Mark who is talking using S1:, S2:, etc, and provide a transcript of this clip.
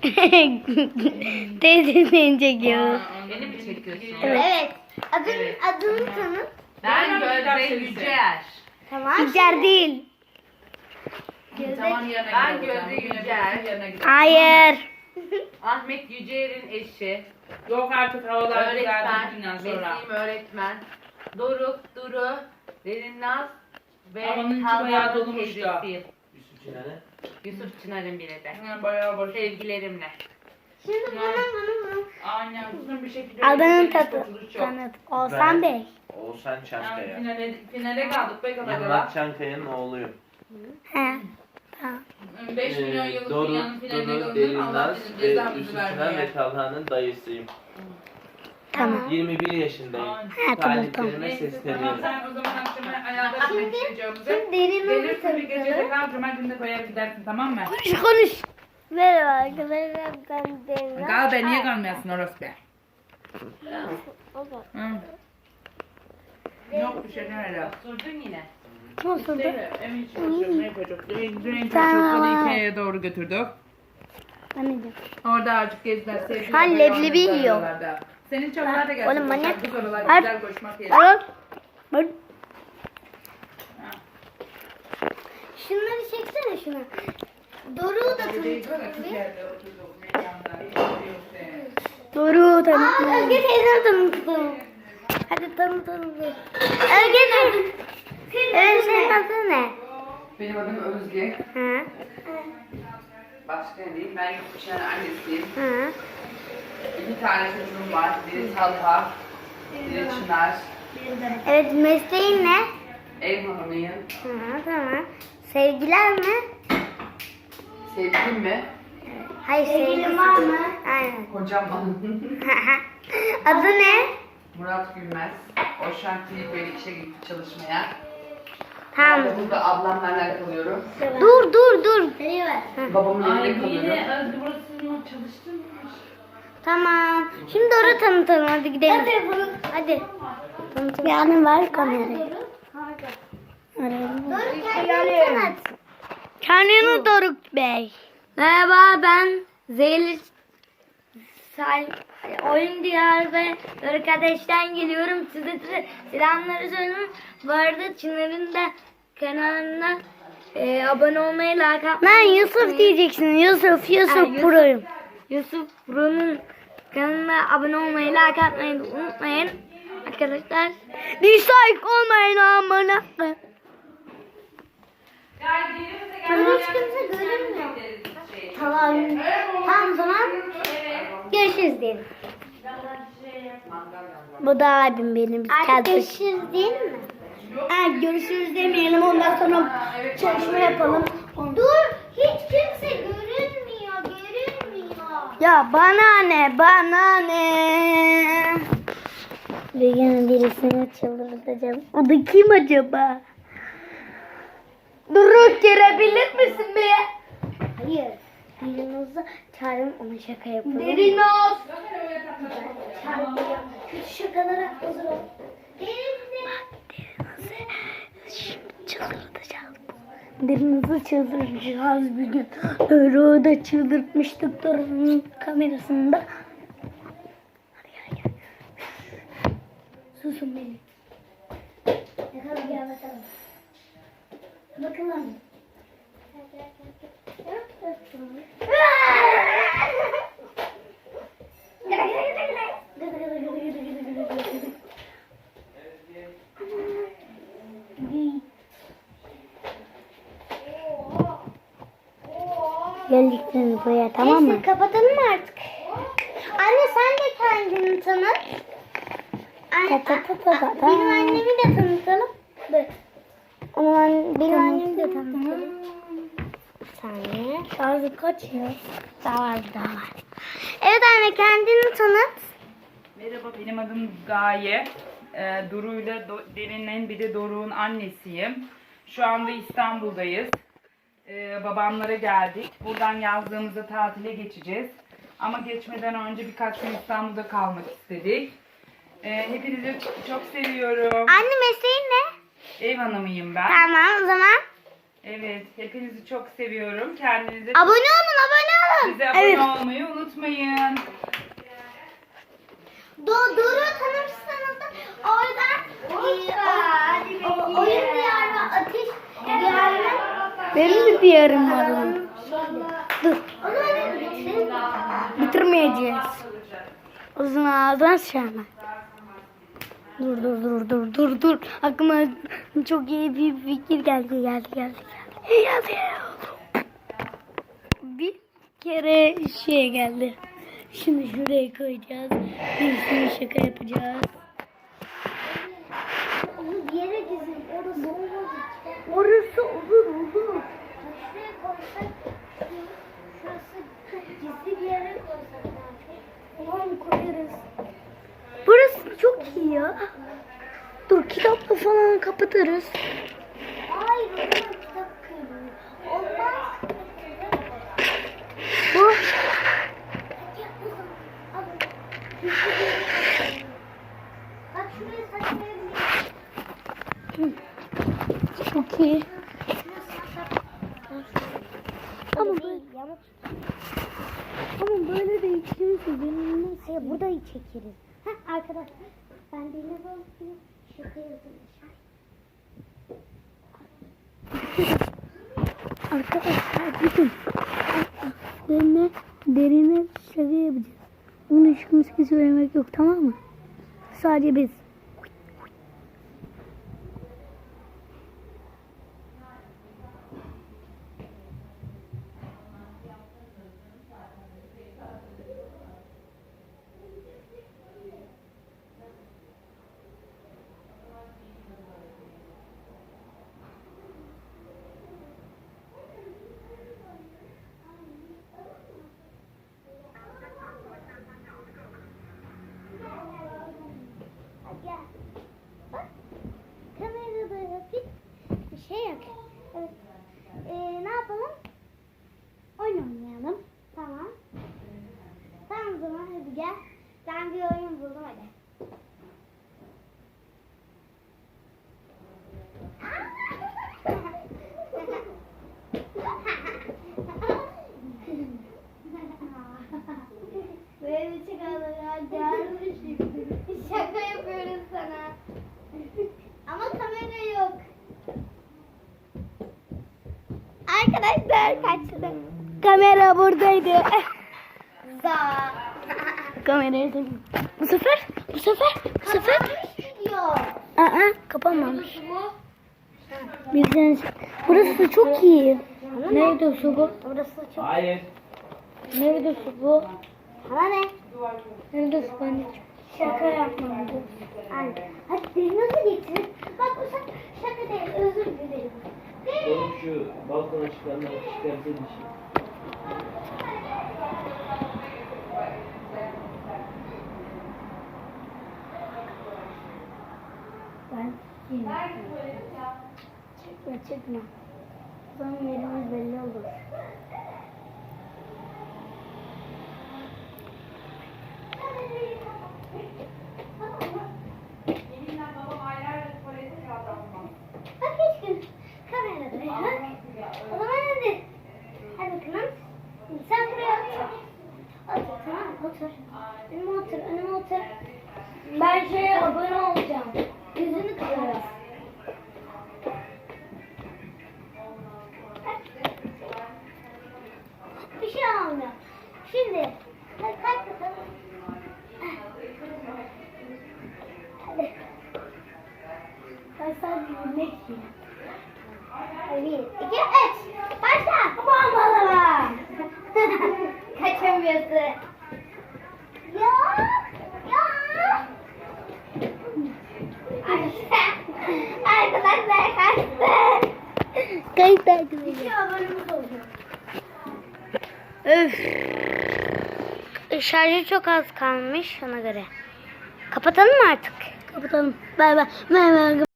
S1: Teyze seni çekiyor.
S2: Beni mi çekiyorsun?
S3: Evet. Adın,
S2: Evet.
S3: adını tanıt.
S2: Ben Gözde Yücel.
S3: Tamam.
S1: İçer değil.
S4: Tamam
S2: Ben. Gözde Yücel.
S1: Hayır.
S2: Ahmet Yücel'in eşi.
S4: Yok artık havalar güzeldi
S2: Öğretmen.
S4: bugünden sonra.
S2: Mesleğim öğretmen. Doruk, Duru, Derinnaz ve
S4: Havanın içi bayağı
S2: Havva'nın
S4: dolmuş da.
S2: teyzesiyim.
S5: Yusuf.
S2: Yusuf Çınar'ın biri de.
S4: Hemen bayağı boş.
S2: Sevgilerimle.
S3: Şimdi bana bana bana.
S4: Aynen uzun bir şekilde.
S1: Adının
S4: bir
S1: tadı. Tanıt. Oğuzhan Bey.
S5: Oğuzhan
S4: Yani
S5: Çankaya.
S4: finale, finale kaldık be kadar
S5: Yılmaz Çankaya'nın oğluyum.
S1: He. Tamam.
S4: 5 milyon
S5: Ee,
S4: yıllık
S5: Doru,
S4: dünyanın finaline
S5: Duru.
S4: Allah
S5: Derinaz
S4: bizim
S5: ve
S4: cezamızı
S5: Yusuf Çınar
S4: vermeye.
S5: ve Talha'nın dayısıyım.
S1: Tamam.
S5: 21 yaşındayım.
S4: Aynen.
S1: Ha tamam tamam.
S5: Taliplerime
S4: Neyse tamam
S5: sesleniyorum.
S4: sen o zaman akşama
S3: Şimdi-. Şimdi derin
S4: Gelirsin bir gece tekrar cuma günde koyar gidersin tamam mı?
S1: Konuş konuş.
S3: Merhaba arkadaşlar ben Deniz.
S4: Gal be niye kalmıyorsun orası be? Hı. Yok bir şey öyle.
S2: Sordun yine.
S1: Nasıl?
S4: Emin çalışıyorum ne yapacak? Dün
S1: Tamam.
S4: çocukları Ikea'ya doğru götürdük.
S1: Anneciğim.
S4: Orada azıcık gezdiler sevdiler.
S1: Ha, leblebi yiyor.
S4: Senin çocuklar da gelsin.
S1: Oğlum manyak.
S4: Kız oralar güzel koşmak yeri.
S1: Bak.
S3: Şunları çeksene şuna. Doruk'u da tanıtalım
S4: çok
S3: bir.
S4: yerde oturduk mekanda. Yok de.
S1: Doğru tanıt.
S3: Aa Özge teyzemi tanıtalım. Hadi tanıtalım bir. Özge teyze. Evet senin adın ne?
S2: Benim adım Özge.
S3: Hı.
S2: Başka ne diyeyim? Ben Çınar'ın annesiyim.
S3: Hı.
S2: İki tane çocuğum var. Biri Talha, biri Çınar.
S3: Evet mesleğin ne?
S2: Ev hanımıyım.
S3: Hı, tamam. Sevgiler mi?
S2: Sevgilim mi?
S3: Hayır sevgilim var mı? Aynen.
S2: Kocam var.
S3: Adı ne?
S2: Murat Gülmez. O an Filipin'e işe gitti çalışmaya.
S3: Tamam.
S2: Ben de burada ablamlarla kalıyorum.
S3: Dur dur dur.
S2: Babamın evinde kalıyorum.
S4: Özgü burası çalıştın mı?
S3: Tamam. Şimdi doğru tanıtalım hadi gidelim. Hadi.
S1: Bir annem var kamerayı.
S3: Doğru kendini tanıt.
S1: Kendini Doruk Bey. Merhaba ben Zeyli Say Oyun Diyar ve Doruk Ateş'ten geliyorum. Size selamları söylüyorum. Bu arada Çınar'ın da kanalına e, abone olmayı, like atmayı Ben Yusuf diyeceksin. Yusuf, Yusuf,
S3: Yusuf.
S1: Pro'yum. Yusuf Pro'nun kanalına abone olmayı, like atmayı unutmayın. Arkadaşlar. Dislike olmayın amına.
S3: Ama hiç kimse görünmüyor. Tamam. Tamam o zaman görüşürüz diyelim.
S1: Bu da abim benim.
S3: Artık
S1: kardeş.
S3: görüşürüz değil mi?
S1: Ha, görüşürüz demeyelim ondan sonra çalışma yapalım.
S3: Dur hiç kimse görünmüyor görünmüyor.
S1: Ya bana ne bana ne. Bir gün birisini çıldırtacağım. O da kim acaba? Duruk girebilir misin be?
S3: Hayır. Birinizde çağırın ona şaka yapalım.
S1: Derin ol.
S3: Çağırın. Kötü şakalara hazır ol.
S1: Derinizi çıldırtacağız bir gün. Öyle da çıldırtmıştık Doruk'un kamerasında. Hadi gel gel. Susun beni.
S3: Yakala gel bakalım. Bakalım.
S1: Geldiksiniz buraya tamam mı?
S3: Neyse kapatalım artık? Anne sen de kendini tanıt. Anne,
S1: Ta ta ta ta ta.
S3: benim annemi de tanıtalım. Dur.
S1: O zaman
S3: Benim annemi de tanıtalım.
S1: Bir saniye. Şarjı kaçıyor. Daha var daha var.
S3: Evet anne kendini tanıt.
S4: Merhaba benim adım Gaye. Ee, Duru ile Do- Derin'in bir de Doruk'un annesiyim. Şu anda İstanbul'dayız. Ee, babamlara geldik. Buradan yazdığımızda tatile geçeceğiz. Ama geçmeden önce birkaç gün İstanbul'da kalmak istedik. Ee, hepinizi çok seviyorum.
S3: Anne mesleğin ne?
S4: Ev hanımıyım ben.
S3: Tamam o zaman.
S4: Evet, hepinizi çok seviyorum. Kendinize
S3: Abone olun abone
S4: Bize abone
S1: Evet.
S4: olmayı unutmayın.
S3: Do Duru tanımışsınız da oradan e, o, o, oyun diyarı ateş diyarına
S1: Benim de bir yarım var onun. Dur.
S3: o zaman bitirin.
S1: Bitirmeyeceğiz. Uzun ağzından şahane. Dur dur dur dur dur dur. Aklıma çok iyi bir fikir geldi geldi geldi geldi. Geldi. Bir kere şey geldi. Şimdi şuraya koyacağız. Bir sürü şaka yapacağız.
S3: Yere dizin. Orası olmaz.
S1: Orası olur olur.
S3: Şuraya koysak
S1: falan kapatırız.
S3: Hayır, kitap kırılıyor. Olmaz.
S1: Bu çok iyi.
S3: Ama böyle yamuk.
S1: Ama böyle de benim
S3: Hayır burada çekeriz. Heh arkadaşlar. Ben deniz alıp.
S1: Arkadaşlar bakın. Derine, derine şaka yapacağız. Bunu hiç kimseye söylemek yok tamam mı? Sadece biz.
S3: Gel. Bak. Kamerada yapayım. Bir şey yok. Evet. Ee, ne yapalım? Oyun oynayalım. Tamam. Tamam o zaman hadi gel. Ben bir oyun buldum hadi. Böyle çıkalım ya. Gelmiş Şaka yapıyoruz sana. Ama kamera yok. Arkadaşlar kaçtı.
S1: Kamera buradaydı.
S3: Za.
S1: Kamerayı da Bu sefer, bu sefer, bu sefer. Aa, kapanmamış. Bizden Burası çok iyi. Nerede su bu?
S3: Burası çok.
S5: Hayır.
S1: Nerede su bu?
S3: Ama ne?
S1: Nerede su anneciğim? Şaka yapmam.
S3: Anne. Hadi denize getirin. Bak bu şaka, şaka değil. Özür dilerim.
S5: Oğlum şu balkona çıkanları çıkartın işi.
S1: Ben Çekme çekme. O zaman yerimiz belli olur.
S3: Bak hiç gün kamerada. ya. O zaman hadi. Hadi kınam. Sen buraya otur. Önüme otur önüme otur.
S1: Ben şeye abone olacağım. Yemek yiyeyim.
S3: Bir, iki, üç. Başla. Bombalama. Kaçamıyorsun. Ya. Ya. Arkadaşlar kaçtı.
S1: Kayıt takip
S3: İki abonemiz olacak.
S1: Öf. Şarjı çok az kalmış ona göre. Kapatalım mı artık? Kapatalım. Bay bay. Bay bay.